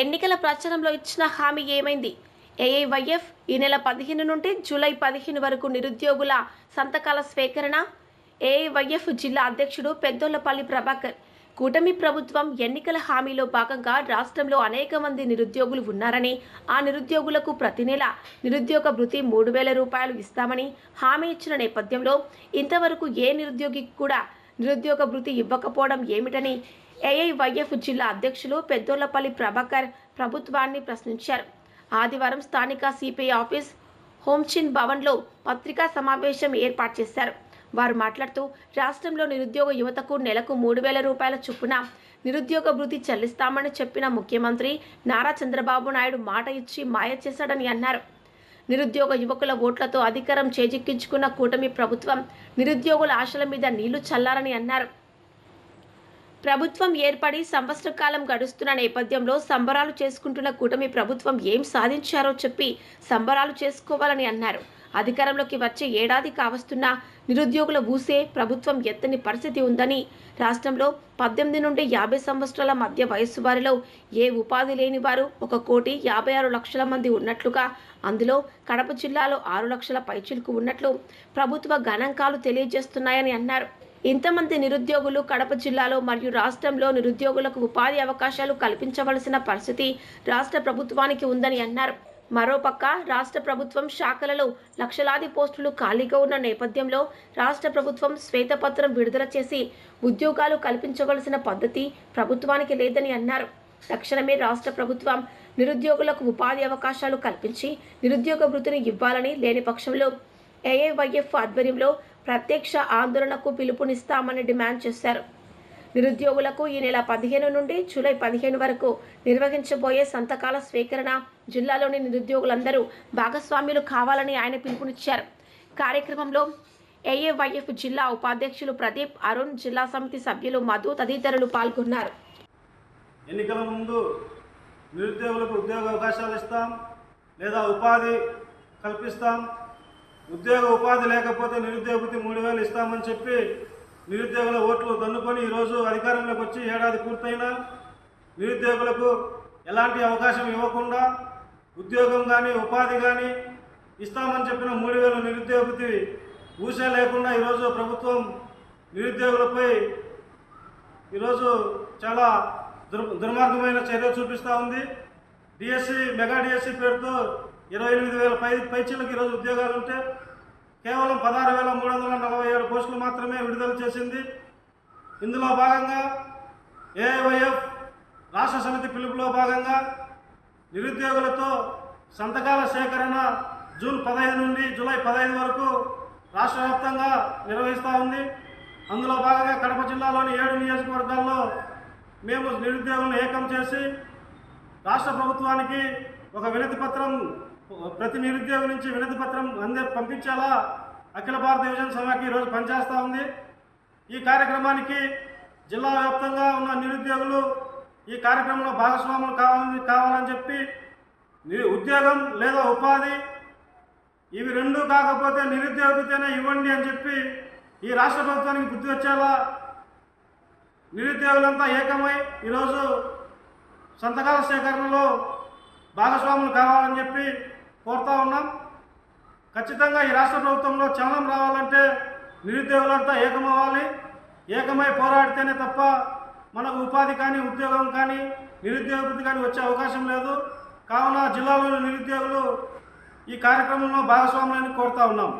ఎన్నికల ప్రచారంలో ఇచ్చిన హామీ ఏమైంది? ఏఐవైఎఫ్ ఈ నెల పదిహేను నుండి జూలై పదిహేను వరకు నిరుద్యోగుల సంతకాల స్వీకరణ ఏఐవైఎఫ్ జిల్లా అధ్యక్షుడు పెద్దోళ్ళపల్లి ప్రభాకర్. కూటమి ప్రభుత్వం ఎన్నికల హామీలో భాగంగా రాష్ట్రంలో అనేక మంది నిరుద్యోగులు ఉన్నారని ఆ నిరుద్యోగులకు ప్రతి నెల నిరుద్యోగ భృతి మూడు వేల రూపాయలు ఇస్తామని హామీ ఇచ్చిన నేపథ్యంలో ఇంతవరకు ఏ నిరుద్యోగికి కూడా నిరుద్యోగ భృతి ఇవ్వకపోవడం ఏమిటని ఏఐవైఎఫ్ జిల్లా అధ్యక్షులు పెద్దోళ్ళపల్లి ప్రభాకర్ ప్రభుత్వాన్ని ప్రశ్నించారు. ఆదివారం స్థానిక సిపిఐ ఆఫీస్ హోంచిన్ భవన్లో పత్రికా సమావేశం ఏర్పాటు చేశారు. వారు మాట్లాడుతూ రాష్ట్రంలో నిరుద్యోగ యువతకు నెలకు మూడు వేల రూపాయల చొప్పున నిరుద్యోగ భృతి చెల్లిస్తామని చెప్పిన ముఖ్యమంత్రి నారా చంద్రబాబు నాయుడు మాట ఇచ్చి మాయ చేశాడని అన్నారు. నిరుద్యోగ యువకుల ఓట్లతో అధికారం చేజిక్కించుకున్న కూటమి ప్రభుత్వం నిరుద్యోగుల ఆశల మీద నీళ్ళు చల్లారని అన్నారు. ప్రభుత్వం ఏర్పడి సంవత్సర కాలం గడుస్తున్న నేపథ్యంలో సంబరాలు చేసుకుంటున్న కూటమి ప్రభుత్వం ఏం సాధించారో చెప్పి సంబరాలు చేసుకోవాలని అన్నారు. అధికారంలోకి వచ్చే ఏడాది కావస్తున్న నిరుద్యోగుల ఊసే ప్రభుత్వం ఎత్తని పరిస్థితి ఉందని. రాష్ట్రంలో పద్దెనిమిది నుండి యాభై సంవత్సరాల మధ్య వయస్సు వారిలో ఏ ఉపాధి లేని వారు ఒక కోటి యాభై ఆరు లక్షల మంది ఉన్నట్లుగా అందులో కడప జిల్లాలో ఆరు లక్షల పైచిలుకు ఉన్నట్లు ప్రభుత్వ గణాంకాలు తెలియజేస్తున్నాయని అన్నారు. ఇంతమంది నిరుద్యోగులు కడప జిల్లాలో మరియు రాష్ట్రంలో నిరుద్యోగులకు ఉపాధి అవకాశాలు కల్పించవలసిన పరిస్థితి రాష్ట్ర ప్రభుత్వానికి ఉందని అన్నారు. మరోపక్క రాష్ట్ర ప్రభుత్వం శాఖలలో లక్షలాది పోస్టులు ఖాళీగా ఉన్న నేపథ్యంలో రాష్ట్ర ప్రభుత్వం శ్వేతపత్రం విడుదల చేసి ఉద్యోగాలు కల్పించవలసిన పద్ధతి ప్రభుత్వానికి లేదని అన్నారు. తక్షణమే రాష్ట్ర ప్రభుత్వం నిరుద్యోగులకు ఉపాధి అవకాశాలు కల్పించి నిరుద్యోగ వృత్తిని ఇవ్వాలని లేని పక్షంలో ఏఏవైఎఫ్ ఆధ్వర్యంలో ప్రత్యక్ష ఆందోళనకు పిలుపునిస్తామని డిమాండ్ చేశారు. నిరుద్యోగులకు ఈ నెల పదిహేను నుండి జూలై పదిహేను వరకు నిర్వహించబోయే సంతకాల స్వీకరణ జిల్లాలోని నిరుద్యోగులందరూ భాగస్వామ్యులు కావాలని ఆయన పిలుపునిచ్చారు. కార్యక్రమంలో ఏఏవైఎఫ్ జిల్లా ఉపాధ్యక్షులు ప్రదీప్ అరుణ్ జిల్లా సమితి సభ్యులు మధు తదితరులు పాల్గొన్నారు. ఎన్నికల ముందు నిరుద్యోగులకు ఉద్యోగ అవకాశాలు ఇస్తాం లేదా ఉపాధి కల్పిస్తాం. ఉద్యోగ ఉపాధి లేకపోతే నిరుద్యోగ మూడు వేలు ఇస్తామని చెప్పి నిరుద్యోగుల ఓట్లు దన్నుకొని ఈరోజు అధికారంలోకి వచ్చి ఏడాది పూర్తయినా నిరుద్యోగులకు ఎలాంటి అవకాశం ఇవ్వకుండా ఉద్యోగం కానీ ఉపాధి కానీ ఇస్తామని చెప్పిన మూడు వేల నిరుద్యోగతి ఊసే లేకుండా ఈరోజు ప్రభుత్వం నిరుద్యోగులపై ఈరోజు చాలా దుర్ దుర్మార్గమైన చర్య చూపిస్తూ ఉంది. డిఎస్సి మెగా డిఎస్సి పేరుతో ఇరవై ఎనిమిది వేల పై పైచీలకు ఈరోజు ఉద్యోగాలు ఉంటే కేవలం పదహారు వేల మూడు వందల నలభై ఏడు పోస్టులు మాత్రమే విడుదల చేసింది. ఇందులో భాగంగా ఏఐవైఎఫ్ రాష్ట్ర సమితి పిలుపులో భాగంగా నిరుద్యోగులతో సంతకాల సేకరణ జూన్ పదహైదు నుండి జూలై పదహైదు వరకు రాష్ట్ర వ్యాప్తంగా నిర్వహిస్తూ ఉంది. అందులో భాగంగా కడప జిల్లాలోని ఏడు నియోజకవర్గాల్లో మేము నిరుద్యోగులను ఏకం చేసి రాష్ట్ర ప్రభుత్వానికి ఒక వినతి పత్రం ప్రతి నిరుద్యోగి నుంచి వినతి పత్రం అందే పంపించేలా? అఖిల భారత యువజన సమాఖ్య ఈరోజు పనిచేస్తూ ఉంది. ఈ కార్యక్రమానికి జిల్లా వ్యాప్తంగా ఉన్న నిరుద్యోగులు ఈ కార్యక్రమంలో భాగస్వాములు కావాలని కావాలని చెప్పి ఉద్యోగం లేదా ఉపాధి ఇవి రెండు కాకపోతే నిరుద్యోగితేనే ఇవ్వండి అని చెప్పి ఈ రాష్ట్ర ప్రభుత్వానికి బుద్ధి వచ్చేలా నిరుద్యోగులంతా ఏకమై ఈరోజు సంతకాల సేకరణలో భాగస్వాములు కావాలని చెప్పి కోరుతా ఉన్నాం. ఖచ్చితంగా ఈ రాష్ట్ర ప్రభుత్వంలో చలనం రావాలంటే నిరుద్యోగులంతా ఏకమవ్వాలి. ఏకమై పోరాడితేనే తప్ప మనకు ఉపాధి కానీ ఉద్యోగం కానీ నిరుద్యోగ కానీ వచ్చే అవకాశం లేదు. కావున జిల్లాలోని నిరుద్యోగులు ఈ కార్యక్రమంలో భాగస్వాములని కోరుతా ఉన్నాం.